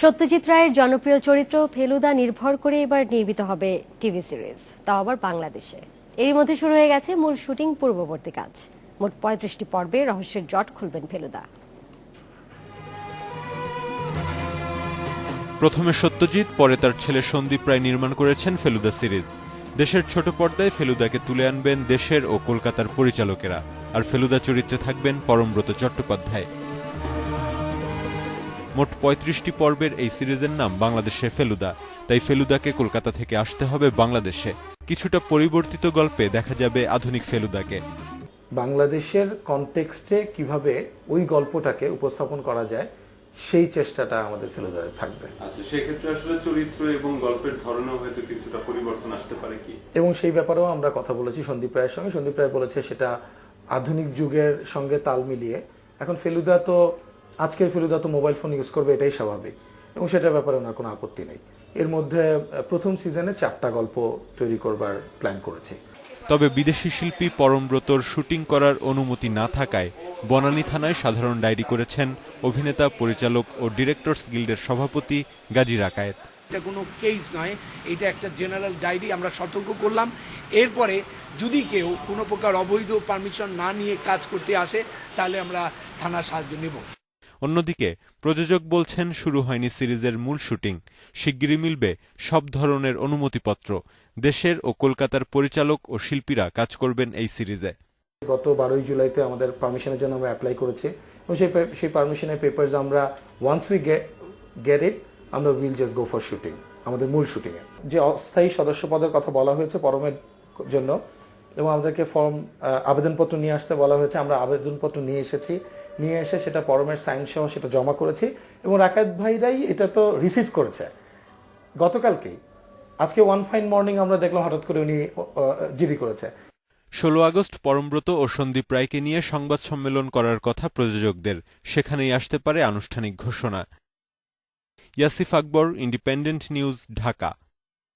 সত্যজিৎ রায়ের জনপ্রিয় চরিত্র ফেলুদা নির্ভর করে এবার নির্মিত হবে টিভি সিরিজ। তাও আবার বাংলাদেশে। এর মধ্যে শুরু হয়ে গেছে মূল শুটিং পূর্ববর্তী কাজ। মোট পঁয়ত্রিশটি পর্বে রহস্যের জট খুলবেন ফেলুদা। প্রথমে সত্যজিৎ, পরে তার ছেলে সন্দীপ রায় নির্মাণ করেছেন ফেলুদা সিরিজ। দেশের ছোট পর্দায় ফেলুদাকে তুলে আনবেন দেশের ও কলকাতার পরিচালকেরা। আর ফেলুদা চরিত্রে থাকবেন পরমব্রত চট্টোপাধ্যায়। মোট পঁয়ত্রিশটি পর্বের এই সিরিজের নাম বাংলাদেশে ফেলুদা। তাই ফেলুদাকে কলকাতা থেকে আসতে হবে বাংলাদেশে। কিছুটা পরিবর্তিত গল্পে দেখা যাবে আধুনিক ফেলুদাকে। বাংলাদেশের কনটেক্সটে কীভাবে ওই গল্পটাকে উপস্থাপন করা যায় সেই চেষ্টাটা আমাদের ফেলুদাতে থাকবে। আচ্ছা সেক্ষেত্রে আসলে চরিত্র এবং গল্পের ধরনেও হয়তো কিছুটা পরিবর্তন আসতে পারে কি? এবং সেই ব্যাপারেও আমরা কথা বলেছি সন্দীপ রায়ের সঙ্গে। সন্দীপ রায় বলেছে সেটা আধুনিক যুগের সঙ্গে তাল মিলিয়ে। এখন ফেলুদা তো আজকের ফেলুদা তো মোবাইল ফোন ইউজ করবে এটাই স্বাভাবিক। এবং সেটার ব্যাপারে ওনার কোনো আপত্তি নেই। এর মধ্যে প্রথম সিজনে চারটা গল্প তৈরি করবার প্ল্যান করেছি। তবে বিদেশি শিল্পী পরমব্রতর শুটিং করার অনুমতি না থাকায় বনানী থানায় সাধারণ ডায়েরি করেছেন অভিনেতা পরিচালক ও ডিরেক্টরস গিল্ডের সভাপতি গাজী রাকায়েত। এটা কোনো কেস নয় এটা একটা জেনারেল ডায়েরি আমরা সতর্ক করলাম। এরপরে যদি কেউ কোনো প্রকার অবৈধ পারমিশন না নিয়ে কাজ করতে আসে তাহলে আমরা থানার সাহায্য নেব। অন্যদিকে, প্রযোজক বলছেন শুরু হয়নি সিরিজের মূল শুটিং। শিগগিরই মিলবে সব ধরনের অনুমতিপত্র। দেশের ও কলকাতার পরিচালক ও শিল্পীরা কাজ করবেন এই সিরিজে। গত বারোই জুলাইতে আমাদের পারমিশনের জন্য আমরা অ্যাপ্লাই করেছি। এবং সেই সেই পারমিশনের পেপারস আমরা ওয়ান্স উই গেট ইট আমরা will just go for shooting আমাদের মূল শুটিংয়ে যে অস্থায়ী সদস্য পদের কথা বলা হয়েছে পরমের জন্য, এবং আমাদেরকে ফর্ম আবেদনপত্র নিয়ে আসতে বলা হয়েছে, আমরা আবেদনপত্র নিয়ে এসেছি। নিয়ে এসে সেটা পরমের সাইন সহ সেটা জমা করেছি এবং রাকায়েত ভাইরাই এটা তো রিসিভ করেছে। গতকালকেই। আজকে ওয়ান ফাইন মর্নিং আমরা দেখলাম হঠাৎ করে উনি জিডি করেছে। ষোলো আগস্ট পরমব্রত ও সন্দীপ রায়কে নিয়ে সংবাদ সম্মেলন করার কথা প্রযোজকদের। সেখানেই আসতে পারে আনুষ্ঠানিক ঘোষণা। Yasif Akbar Independent News Dhaka.